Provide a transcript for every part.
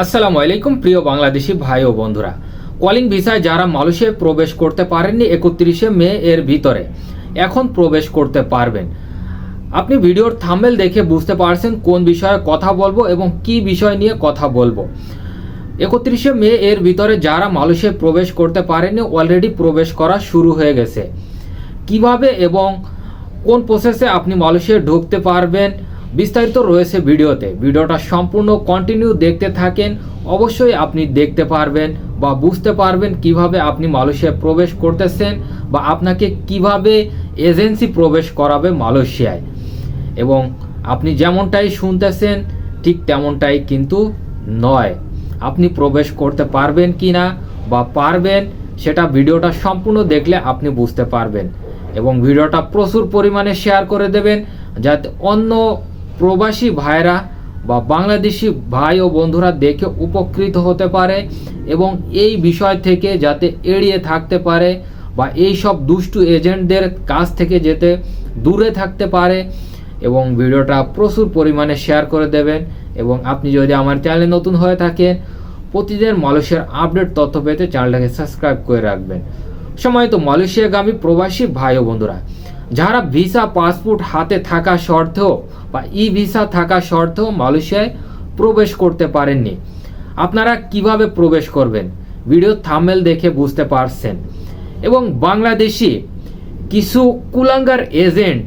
আসসালামু আলাইকুম, প্রিয় বাংলাদেশি ভাই ও বন্ধুরা। কলিং ভিসায় যারা মালয়েশিয়ায় প্রবেশ করতে পারেননি একত্রিশে মে এর ভিতরে, এখন প্রবেশ করতে পারবেন। আপনি ভিডিওর থাম্বেল দেখে বুঝতে পারছেন কোন বিষয়ে কথা বলব এবং কি বিষয় নিয়ে কথা বলব। একত্রিশে মে এর ভিতরে যারা মালয়েশিয়ায় প্রবেশ করতে পারেনি অলরেডি প্রবেশ করা শুরু হয়ে গেছে। কীভাবে এবং কোন প্রসেসে আপনি মালয়েশিয়ায় ঢুকতে পারবেন বিস্তারিত রয়েছে ভিডিওতে। ভিডিওটা সম্পূর্ণ কন্টিনিউ দেখতে থাকেন। অবশ্যই আপনি দেখতে পারবেন বা বুঝতে পারবেন কীভাবে আপনি মালয়েশিয়ায় প্রবেশ করতেছেন বা আপনাকে কীভাবে এজেন্সি প্রবেশ করাবে মালয়েশিয়ায়। এবং আপনি যেমনটাই শুনতেছেন, ঠিক তেমনটাই কিন্তু নয়। আপনি প্রবেশ করতে পারবেন কি না বা পারবেন, সেটা ভিডিওটা সম্পূর্ণ দেখলে আপনি বুঝতে পারবেন। এবং ভিডিওটা প্রচুর পরিমাণে শেয়ার করে দেবেন, যাতে অন্য প্রবাসী ভাইরা বা বাংলাদেশি ভাই ও বন্ধুরা দেখে উপকৃত হতে পারে এবং এই বিষয় থেকে যাতে এড়িয়ে থাকতে পারে বা এই সব দুষ্টু এজেন্টদের কাছ থেকে যেতে দূরে থাকতে পারে এবং ভিডিওটা প্রচুর পরিমাণে শেয়ার করে দেবেন এবং আপনি যদি আমার চ্যানেলে নতুন হয়ে থাকেন, প্রতিদিন মালয়েশিয়ার আপডেট তথ্য পেতে চ্যানেলটাকে সাবস্ক্রাইব করে রাখবেন। সময় তো মালয়েশিয়াগামী প্রবাসী ভাই ও বন্ধুরা, যারা ভিসা, পাসপোর্ট হাতে থাকা সত্ত্বেও বা ই ভিসা থাকা সত্ত্বেও মালয়েশিয়ায় প্রবেশ করতে পারেননি। আপনারা কীভাবে প্রবেশ করবেন? ভিডিও থামেল দেখে বুঝতে পারছেন। এবং বাংলাদেশি কিছু কুলাঙ্গার এজেন্ট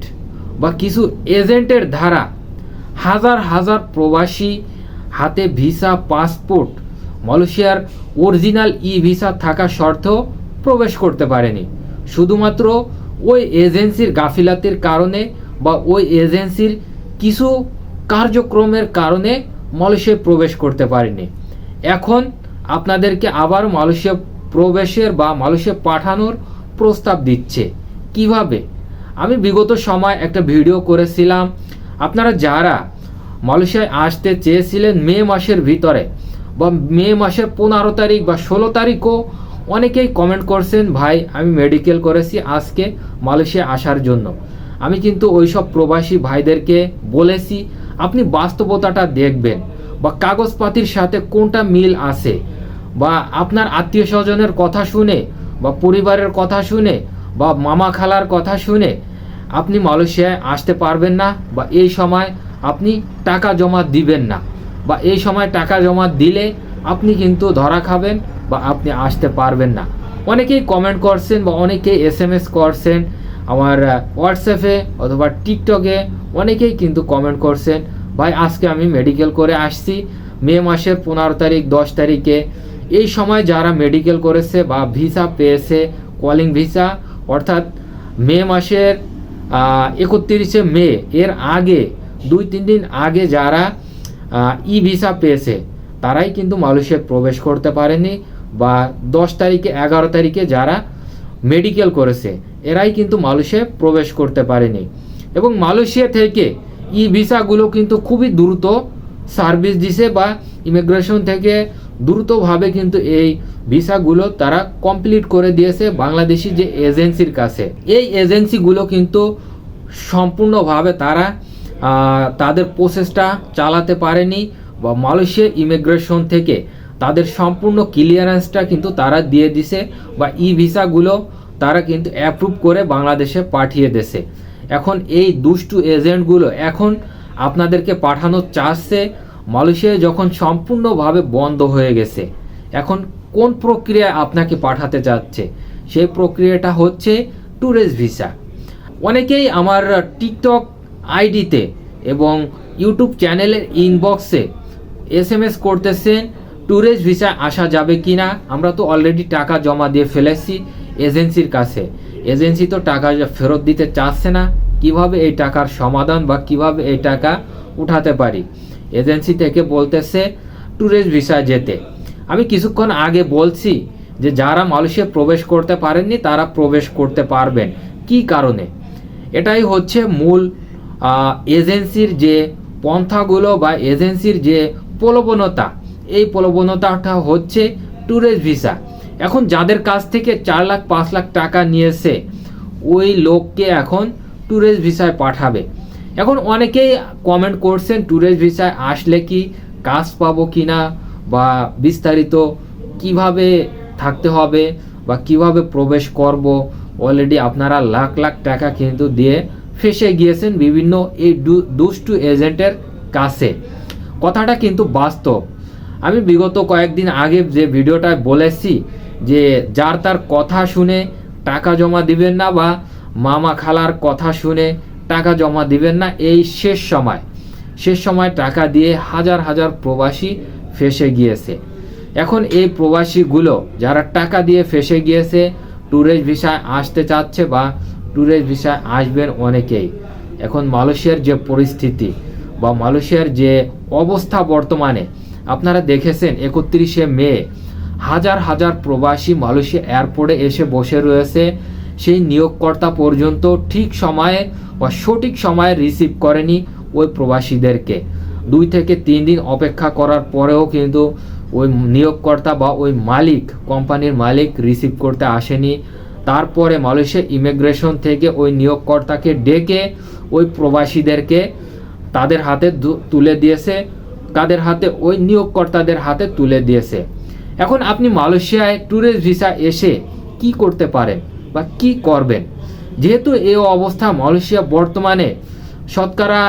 বা কিছু এজেন্টের ধারা, হাজার হাজার প্রবাসী হাতে ভিসা, পাসপোর্ট, মালয়েশিয়ার অরিজিনাল ই ভিসা থাকা সত্ত্বেও প্রবেশ করতে পারেনি। শুধুমাত্র ওই এজেন্সির গাফিলাতির কারণে বা ওই এজেন্সির কিছু কার্যক্রমের কারণে মালয়েশিয়ায় প্রবেশ করতে পারেনি। এখন আপনাদেরকে আবার মালয়েশিয়া প্রবেশের বা মালয়েশিয়া পাঠানোর প্রস্তাব দিচ্ছে। কীভাবে? আমি বিগত সময় একটা ভিডিও করেছিলাম। আপনারা যারা মালয়েশিয়ায় আসতে চেয়েছিলেন মে মাসের ভিতরে বা মে মাসের পনেরো তারিখ বা ষোলো তারিখও অনেকেই কমেন্ট করছেন, ভাই, আমি মেডিকেল করেছি আজকে মালয়েশিয়া আসার জন্য। আমি কিন্তু ওই সব প্রবাসী ভাইদেরকে বলেছি, আপনি বাস্তবতাটা দেখবেন বা কাগজপাতির সাথে কোনটা মিল আছে বা আপনার আত্মীয় স্বজনের কথা শুনে বা পরিবারের কথা শুনে বা মামা খালার কথা শুনে আপনি মালয়েশিয়ায় আসতে পারবেন না বা এই সময় আপনি টাকা জমা দিবেন না বা এই সময় টাকা জমা দিলে আপনি কিন্তু ধরা খাবেন বা আপনি আসতে পারবেন না। অনেকেই কমেন্ট করছেন বা অনেকেই এস এম এস করছেন আমার হোয়াটসঅ্যাপে অথবা টিকটকে অনেকেই কিন্তু কমেন্ট করছেন, ভাই, আজকে আমি মেডিকেল করে আসছি, মে মাসের পনেরো তারিখ, দশ তারিখে। এই সময় যারা মেডিকেল করেছে বা ভিসা পেয়েছে কলিং ভিসা অর্থাৎ মে মাসের একত্রিশে মে এর আগে, দুই, তিন দিন আগে যারা ই ভিসা পেয়েছে, তারাই কিন্তু মালয়েশিয়ায় প্রবেশ করতে পারেনি বা দশ তারিখে, এগারো তারিখে যারা মেডিকেল করেছে। এরাই কিন্তু মালয়েশিয়ায় প্রবেশ করতে পারেনি। এবং মালয়েশিয়া থেকে ই ভিসাগুলো কিন্তু খুবই দ্রুত সার্ভিস দিছে বা ইমিগ্রেশন থেকে দ্রুতভাবে কিন্তু এই ভিসাগুলো তারা কমপ্লিট করে দিয়েছে বাংলাদেশি যে এজেন্সির কাছে। এই এজেন্সিগুলো কিন্তু সম্পূর্ণভাবে তারা তাদের প্রসেসটা চালাতে পারেনি বা মালয়েশিয়া ইমিগ্রেশন থেকে তাদের সম্পূর্ণ ক্লিয়ারেন্সটা কিন্তু তারা দিয়ে দিছে বা ই ভিসাগুলো তারা কিন্তু অ্যাপ্রুভ করে বাংলাদেশে পাঠিয়ে দেছে। এখন এই দুষ্টু এজেন্টগুলো এখন আপনাদেরকে পাঠানো চাচ্ছে মালয়েশিয়ায় যখন সম্পূর্ণভাবে বন্ধ হয়ে গেছে, এখন কোন প্রক্রিয়া আপনাকে পাঠাতে যাচ্ছে? সেই প্রক্রিয়াটা হচ্ছে ট্যুরিস্ট ভিসা অনেকেই আমার টিকটক আইডিতে এবং ইউটিউব চ্যানেলের ইনবক্সে এস এম এস করতেছেন ট্যুরিস্ট ভিসা আসা যাবে কি না আমরা তো অলরেডি টাকা জমা দিয়ে ফেলেছি। এজেন্সির কাছে। এজেন্সি তো টাকা ফেরত দিতে চাচ্ছে না, কীভাবে এই টাকার সমাধান বা কীভাবে এই টাকা উঠাতে পারি? এজেন্সি থেকে বলতেছে, ট্যুরিস্ট ভিসা যেতে। আমি কিছুক্ষণ আগে বলছি যে, যারা মালয়েশিয়া প্রবেশ করতে পারেননি, তারা প্রবেশ করতে পারবেন। কি কারণে? এটাই হচ্ছে মূল এজেন্সির যে পন্থাগুলো বা এজেন্সির যে প্রলোভনতা। এই প্রলোভনতাটা হচ্ছে ট্যুরিস্ট ভিসা। এখন যাদের কাছ থেকে চার লাখ, পাঁচ লাখ টাকা নিয়েছে, ওই লোককে এখন ট্যুরিস্ট ভিসায় পাঠাবে। এখন অনেকেই কমেন্ট করছেন ট্যুরিস্ট ভিসায় আসলে কি, কাজ পাবো কি না বা বিস্তারিত কীভাবে থাকতে হবে, বা কীভাবে প্রবেশ করব অলরেডি আপনারা লাখ লাখ টাকা কিন্তু দিয়ে ফেসে গিয়েছেন বিভিন্ন এই দুষ্টু এজেন্টের কাছে। কথাটা কিন্তু বাস্তব। আমি বিগত কয়েকদিন আগে যে ভিডিওটায় বলেছি যে যার তার কথা শুনে টাকা জমা দিবেন না বা মামা খালার কথা শুনে টাকা জমা দিবেন না, এই শেষ সময়। শেষ সময় টাকা দিয়ে হাজার হাজার প্রবাসী ফেসে গিয়েছে। এখন এই প্রবাসীগুলো যারা টাকা দিয়ে ফেসে গিয়েছে ট্যুরিস্ট ভিসায় আসতে চাচ্ছে বা ট্যুরিস্ট ভিসায় আসবেন অনেকেই। এখন মালয়েশিয়ার যে পরিস্থিতি বা মালয়েশিয়ার যে অবস্থা বর্তমানে, আপনারা দেখেছেন একত্রিশে মে হাজার হাজার প্রবাসী মালয়েশিয়া এয়ারপোর্টে এসে বসে রয়েছে। সেই নিয়োগকর্তা পর্যন্ত ঠিক সময়ে বা সঠিক সময়ে রিসিভ করেনি ওই প্রবাসীদেরকে। দুই থেকে তিন দিন অপেক্ষা করার পরেও কিন্তু ওই নিয়োগকর্তা বা ওই মালিক, কোম্পানির মালিক রিসিভ করতে আসেনি। তারপরে মালয়েশিয়া ইমিগ্রেশন থেকে ওই নিয়োগকর্তাকে ডেকে ওই প্রবাসীদেরকে তাদের হাতে তুলে দিয়েছে। তাদের হাতে ওই নিয়োগকর্তাদের হাতে তুলে দিয়েছে। এখন আপনি মালয়েশিয়ায় ট্যুরিস্ট ভিসা এসে কি করতে পারেন বা কি করবেন? যেহেতু এই অবস্থা মালয়েশিয়া বর্তমানে শতকরা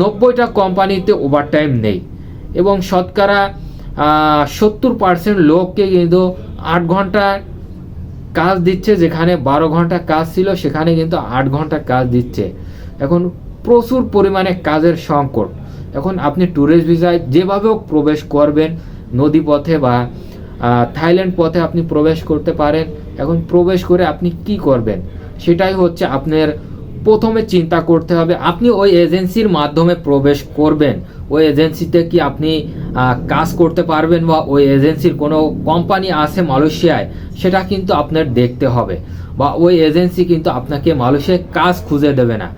নব্বইটা কোম্পানিতে ওভারটাইম নেই এবং শতকরা সত্তর পার্সেন্ট লোককে কিন্তু আট ঘণ্টা কাজ দিচ্ছে, যেখানে বারো ঘণ্টা কাজ ছিল, সেখানে কিন্তু আট ঘণ্টা কাজ দিচ্ছে। এখন প্রচুর পরিমাণে কাজের সংকট। এখন আপনি ট্যুরিস্ট ভিসায় যেভাবেও প্রবেশ করবেন নদী পথে বা থাইল্যান্ড পথে আপনি প্রবেশ করতে পারেন। এখন প্রবেশ করে আপনি কি করবেন? সেটাই হচ্ছে আপনার প্রথমে চিন্তা করতে হবে, আপনি ওই এজেন্সির মাধ্যমে প্রবেশ করবেন। ওই এজেন্সিতে কি আপনি কাজ করতে পারবেন বা ওই এজেন্সির কোনো কোম্পানি আছে মালয়েশিয়ায়, সেটা কিন্তু আপনার দেখতে হবে। বা ওই এজেন্সি কিন্তু আপনাকে মালয়েশিয়ায় কাজ খুঁজে দেবে না।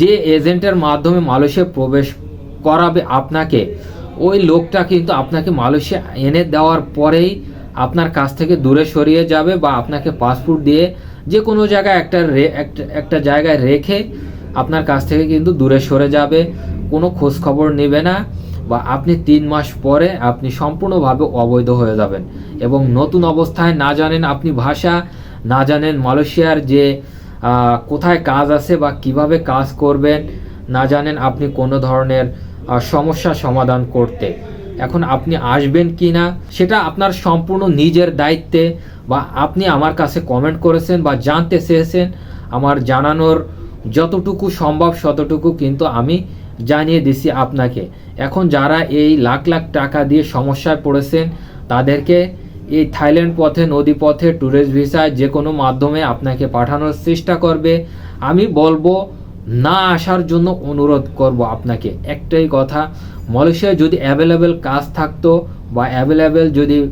যে এজেন্টের মাধ্যমে মালয়েশিয়ায় প্রবেশ করাবে আপনাকে ওই লোকটা কিন্তু আপনাকে মালয়েশিয়া এনে দেওয়ার পরেই আপনার কাছ থেকে দূরে সরিয়ে যাবে বা আপনাকে পাসপোর্ট দিয়ে যে কোনো জায়গায় একটা একটা জায়গায় রেখে আপনার কাছ থেকে কিন্তু দূরে সরে যাবে, কোনো খোঁজ খবর নেবে না বা আপনি তিন মাস পরে আপনি সম্পূর্ণভাবে অবৈধ হয়ে যাবেন এবং নতুন অবস্থায় না জানেন আপনি ভাষা, না জানেন মালয়েশিয়ার যে কোথায় কাজ আছে বা কীভাবে কাজ করবেন, না জানেন আপনি কোনো ধরনের সমস্যা সমাধান করতে। এখন আপনি আসবেন কি না সেটা আপনার সম্পূর্ণ নিজের দায়িত্বে বা আপনি আমার কাছে কমেন্ট করেছেন বা জানতে চেয়েছেন, আমার জানানোর যতটুকু সম্ভব ততটুকু কিন্তু আমি জানিয়ে দিছি আপনাকে। এখন যারা এই লাখ লাখ টাকা দিয়ে সমস্যায় পড়েছেন, তাদেরকে এই থাইল্যান্ড পথে, নদী পথে ট্যুরিস্ট ভিসায় যে কোনো মাধ্যমে আপনাকে পাঠানোর চেষ্টা করবে। আমি বলব না আসার জন্য অনুরোধ করব আপনাকে। একটাই কথা, মালয়েশিয়ায় যদি অ্যাভেলেবেল কাজ থাকতো বা অ্যাভেলেবেল যদি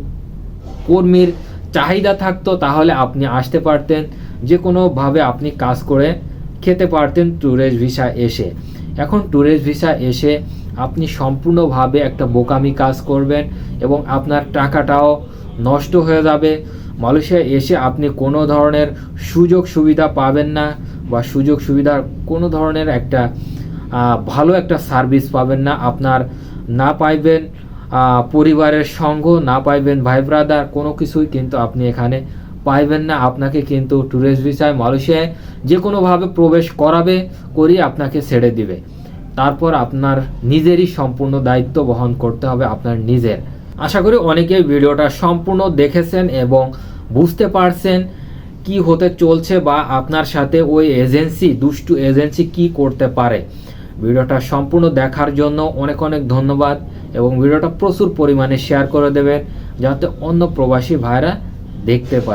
কর্মীর চাহিদা থাকতো, তাহলে আপনি আসতে পারতেন। যে কোনোভাবে আপনি কাজ করে খেতে পারতেন ট্যুরিস্ট ভিসা এসে। এখন ট্যুরিস্ট ভিসা এসে আপনি সম্পূর্ণভাবে একটা বোকামি কাজ করবেন এবং আপনার টাকাটাও নষ্ট হয়ে যাবে। মালয়েশিয়া এসে আপনি কোনো ধরনের সুযোগ সুবিধা পাবেন না। বা সুযোগ সুবিধার কোনো ধরনের একটা ভালো একটা সার্ভিস পাবেন না। আপনার না পাইবেন পরিবারের সঙ্গ, না পাইবেন ভাই ব্রাদার কোনো কিছুই কিন্তু আপনি এখানে পাইবেন না। আপনাকে কিন্তু ট্যুরিস্ট ভিসায় মালয়েশিয়ায় যে কোনোভাবে প্রবেশ করাবে, করিয়ে আপনাকে ছেড়ে দিবে। তারপর আপনার নিজেরই সম্পূর্ণ দায়িত্ব বহন করতে হবে আপনার নিজের। আশা করি অনেকেই ভিডিওটা সম্পূর্ণ দেখেছেন এবং বুঝতে পারছেন। কি হতে চলছে বা আপনার সাথে ওই এজেন্সি, দুষ্টু এজেন্সি কি করতে পারে? ভিডিওটা সম্পূর্ণ দেখার জন্য অনেক অনেক ধন্যবাদ এবং ভিডিওটা প্রচুর পরিমাণে শেয়ার করে দেবেন যাতে অন্য প্রবাসী ভাইরা দেখতে পারে।